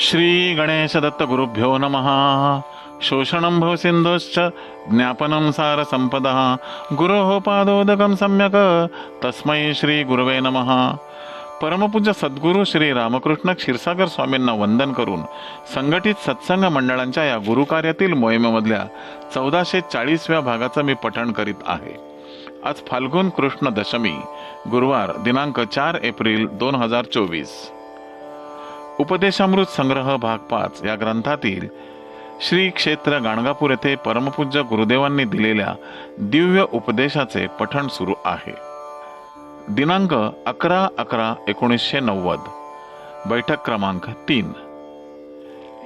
श्री गणेश दत्त गुरुभ्यो नमः। शोषणं भवसिन्धुश्च ज्ञापनं सारसम्पदः गुरोः पादोदकं सम्यक् तस्मै श्री गुरवे नमः। परमपूज्य सद्गुरू श्री रामकृष्ण क्षीरसागर स्वामींना वंदन करून संघटित सत्संग मंडळांच्या या गुरुकार्यातील मोहिमेमधल्या चौदाशे चाळीसव्या भागाचं मी पठण करीत आहे. आज फाल्गुन कृष्ण दशमी गुरुवार दिनांक चार एप्रिल दोन हजार चोवीस. उपदेशामृत संग्रह भाग पाच या ग्रंथातील श्री क्षेत्र गाणगापूर येथे परमपूज्य गुरुदेवांनी दिलेल्या दिव्य उपदेशाचे पठण सुरू आहे. दिनांक अकरा अकरा एकोणीसशे नव्वद बैठक क्रमांक तीन.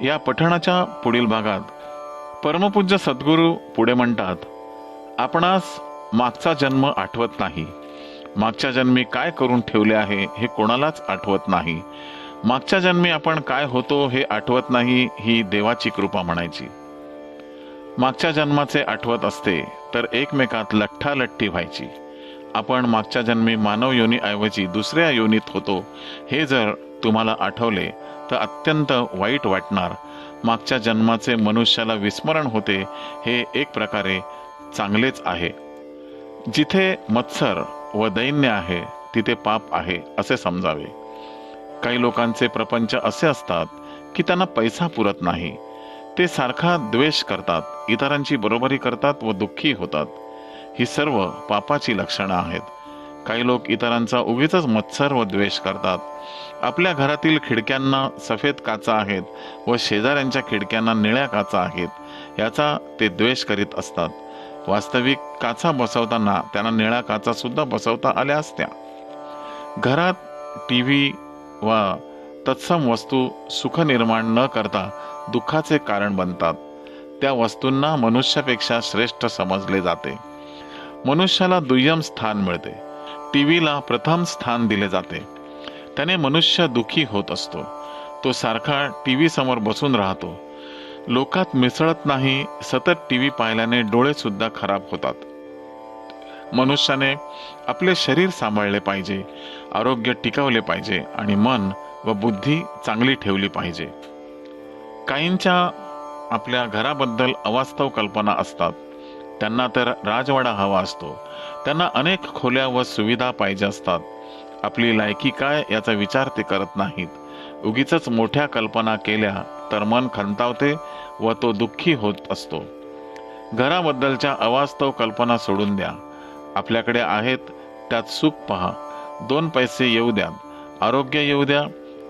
या पठणाच्या पुढील भागात परमपूज्य सद्गुरू पुढे म्हणतात आपणास मागचा जन्म आठवत नाही. मागच्या जन्मी काय करून ठेवले आहे हे कोणालाच आठवत नाही. मागच्या जन्मी आपण काय होतो हे आठवत नाही ही देवाची कृपा म्हणायची. मागच्या जन्माचे आठवत असते तर एकमेकात लठ्ठालठ्ठी व्हायची. आपण मागच्या जन्मी मानव योनीऐवजी दुसऱ्या योनीत होतो हे जर तुम्हाला आठवले तर अत्यंत वाईट वाटणार. मागच्या जन्माचे मनुष्याला विस्मरण होते हे एक प्रकारे चांगलेच आहे. जिथे मत्सर व दैन्य आहे तिथे पाप आहे असे समजावे. काही लोकांचे प्रपंच असे असतात की त्यांना पैसा पुरत नाही. ते सारखा द्वेष करतात इतरांची बरोबरी करतात व दुःखी होतात. ही सर्व पापाची लक्षणं आहेत. काही लोक इतरांचा उगीच मत्सर व द्वेष करतात. आपल्या घरातील खिडक्यांना सफेद काचा आहेत व शेजाऱ्यांच्या खिडक्यांना निळ्या काचा आहेत याचा ते द्वेष करीत असतात. वास्तविक काचा बसवताना त्यांना निळ्या काचा सुद्धा बसवता आल्या असत्या. घरात टी व्ही वा तत्सम वस्तू सुख निर्माण न करता दुःखाचे कारण बनतात. त्या वस्तूंना मनुष्यापेक्षा श्रेष्ठ समजले जाते. मनुष्याला दुय्यम स्थान मिळते. टी व्हीला प्रथम स्थान दिले जाते. त्याने मनुष्य दुःखी होत असतो. तो सारखा टी व्ही समोर बसून राहतो. लोकात मिसळत नाही सतत टी व्ही पाहिल्याने डोळेसुद्धा खराब होतात. मनुष्याने आपले शरीर सांभाळले पाहिजे आरोग्य टिकवले पाहिजे आणि मन व बुद्धी चांगली ठेवली पाहिजे. काहींच्या आपल्या घराबद्दल अवास्तव कल्पना असतात. त्यांना तर राजवाडा हवा असतो. त्यांना अनेक खोल्या व सुविधा पाहिजे असतात. आपली लायकी काय याचा विचार ते करत नाहीत. उगीच मोठ्या कल्पना केल्या तर मन खंतावते व तो दुःखी होत असतो. घराबद्दलच्या अवास्तव कल्पना सोडून द्या. आपल्याकडे आहेत त्यात सुख पहा. दोन पैसे येऊ द्या आरोग्य येऊ द्या.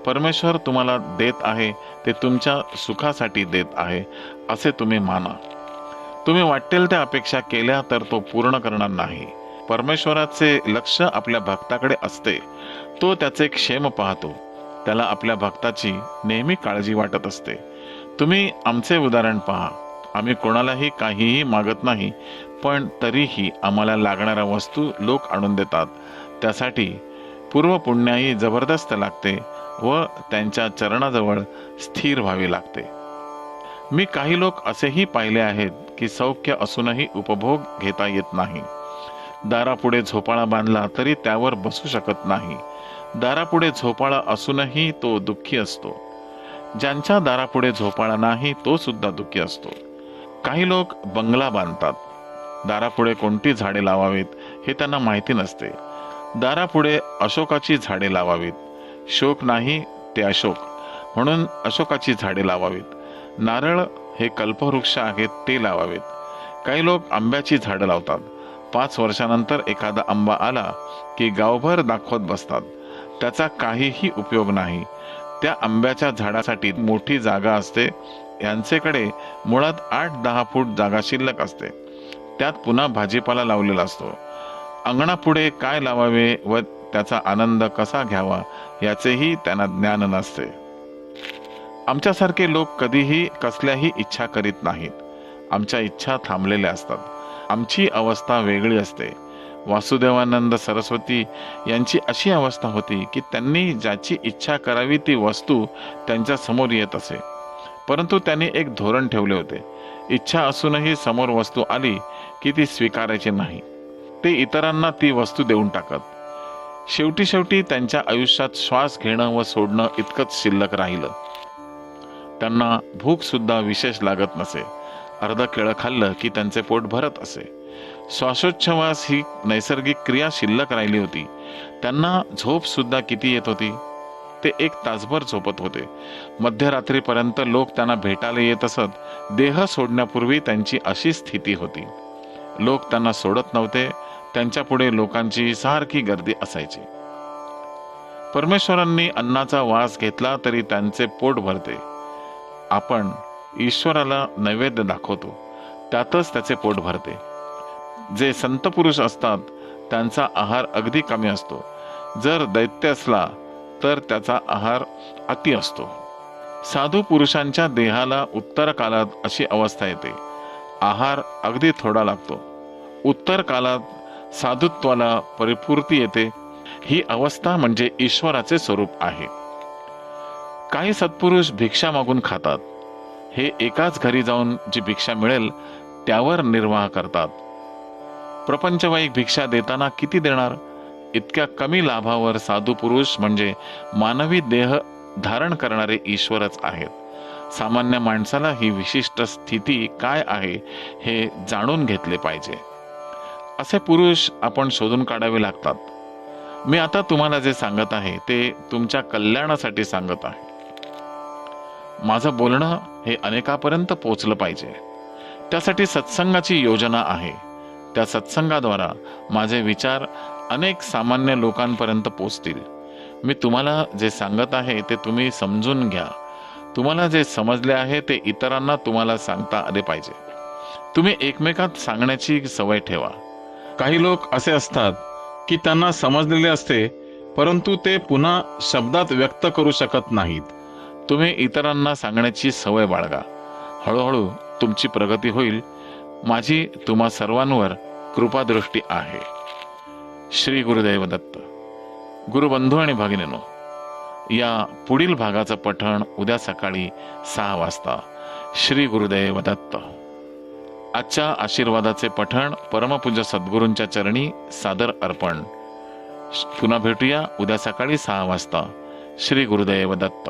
परमेश्वर तुम्हाला देत आहे ते तुमच्या सुखासाठी देत आहे असे तुम्ही माना. तुम्ही वाटेल त्या अपेक्षा केल्या तर तो पूर्ण करणार नाही. परमेश्वराचे लक्ष आपल्या भक्ताकडे असते. तो त्याचे क्षेम पाहतो. त्याला आपल्या भक्ताची नेहमी काळजी वाटत असते. तुम्ही आमचे उदाहरण पहा. आम्ही कोणालाही काहीही मागत नाही पण तरीही आम्हाला लागणाऱ्या वस्तू लोक आणून देतात. त्यासाठी पूर्वपुण्याही जबरदस्त लागते व त्यांच्या चरणाजवळ स्थिर व्हावी लागते. मी काही लोक असेही पाहिले आहेत की सौख्य असूनही उपभोग घेता येत नाही. दारापुढे झोपाळा बांधला तरी त्यावर बसू शकत नाही. दारापुढे झोपाळा असूनही तो दुःखी असतो. ज्यांच्या दारापुढे झोपाळा नाही तो सुद्धा दुःखी असतो. काही लोक बंगला बांधतात. दारापुढे कोणती झाडे लावावीत हे त्यांना माहिती नसते. दारापुढे अशोकाची झाडे लावावीत. शोक नाही ते अशोक. म्हणून अशोकाची झाडे लावावीत. नारळ हे कल्पवृक्ष आहेत ते लावावेत. काही लोक आंब्याची झाडं लावतात. पाच वर्षानंतर एखादा आंबा आला की गावभर दाखवत बसतात. त्याचा काहीही उपयोग नाही. त्या आंब्याच्या झाडासाठी मोठी जागा असते. यांचेकडे मुळात आठ दहा फूट जागा शिल्लक असते. त्यात पुन्हा भाजीपाला लावलेला असतो. अंगणापुढे काय लावावे व त्याचा आनंद कसा घ्यावा याचेही त्यांना ज्ञान नसते. आमच्यासारखे लोक कधीही कसल्याही इच्छा करीत नाहीत. आमच्या इच्छा थांबलेल्या असतात. आमची अवस्था वेगळी असते. वासुदेवानंद सरस्वती यांची अशी अवस्था होती की त्यांनी ज्याची इच्छा करावी ती वस्तू त्यांच्यासमोर येत असे. परंतु त्यांनी एक धोरण ठेवले होते. इच्छा असूनही समोर वस्तू आली की ती स्वीकारायची नाही. ते इतरांना ती वस्तू देऊन टाकत. शेवटी शेवटी त्यांच्या आयुष्यात श्वास घेणं व सोडणं इतकंच शिल्लक राहिलं. त्यांना भूक सुद्धा विशेष लागत नसे. अर्ध केळं खाल्लं की त्यांचे पोट भरत असे. श्वासोच्छवास ही नैसर्गिक क्रिया शिल्लक राहिली होती. त्यांना झोप सुद्धा किती येत होती? ते एक तासभर झोपत होते. मध्यरात्रीपर्यंत लोक त्यांना भेटायला येत असत देह सोडण्यापूर्वी त्यांची अशी स्थिती होती. लोक त्यांना सोडत नव्हते त्यांच्या पुढे लोकांची सारखी गर्दी असायची. परमेश्वरांनी अन्नाचा वास घेतला तरी त्यांचे पोट भरते. आपण ईश्वराला नैवेद्य दाखवतो त्यातच त्याचे पोट भरते. जे संत पुरुष असतात त्यांचा आहार अगदी कमी असतो. जर दैत्य असला तर त्याचा आहार अति असतो. साधू पुरुषांच्या देहाला उत्तर कालात अशी अवस्था येते. आहार अगदी थोडा लागतो. उत्तर कालात साधुत्वाला परिपूर्ती येते. ही अवस्था म्हणजे ईश्वराचे स्वरूप आहे. काही सत्पुरुष भिक्षा मागून खातात. हे एकाच घरी जाऊन जी भिक्षा मिळेल त्यावर निर्वाह करतात. प्रपंचवाईक भिक्षा देताना किती देणार? इतक्या कमी लाभावर साधू पुरुष म्हणजे मानवी देह धारण करणारे ईश्वरच आहेत. सामान्य माणसाला ही विशिष्ट स्थिती काय आहे हे जाणून घेतले पाहिजे. असे पुरुष आपण शोधून काढावे लागतात. मी आता तुम्हाला जे सांगत आहे ते तुमच्या कल्याणासाठी सांगत आहे. माझं बोलणं हे अनेकापर्यंत पोचलं पाहिजे. त्यासाठी सत्संगाची योजना आहे. त्या सत्संगाद्वारा माझे विचार अनेक सामान्य लोकांपर्यंत पोचतील. मी तुम्हाला जे सांगत आहे ते तुम्ही समजून घ्या. तुम्हाला जे समजले आहे ते इतरांना तुम्हाला सांगता आले पाहिजे. तुम्ही एकमेकात सांगण्याची सवय ठेवा. काही लोक असे असतात की त्यांना समजलेले असते परंतु ते पुन्हा शब्दात व्यक्त करू शकत नाहीत. तुम्ही इतरांना सांगण्याची सवय बाळगा. हळूहळू तुमची प्रगती होईल माझी तुम्हा सर्वांवर कृपादृष्टी आहे. श्री गुरुदैव दत्त गुरुबंधू आणि भगिनीनो या पुढील भागाचं पठण उद्या सकाळी सहा वाजता. श्री गुरुदैव दत्त. आजच्या आशीर्वादाचे पठण परमपूज्य सद्गुरूंच्या चरणी सादर अर्पण. पुन्हा भेटूया उद्या सकाळी सहा वाजता. श्री गुरुदैव दत्त.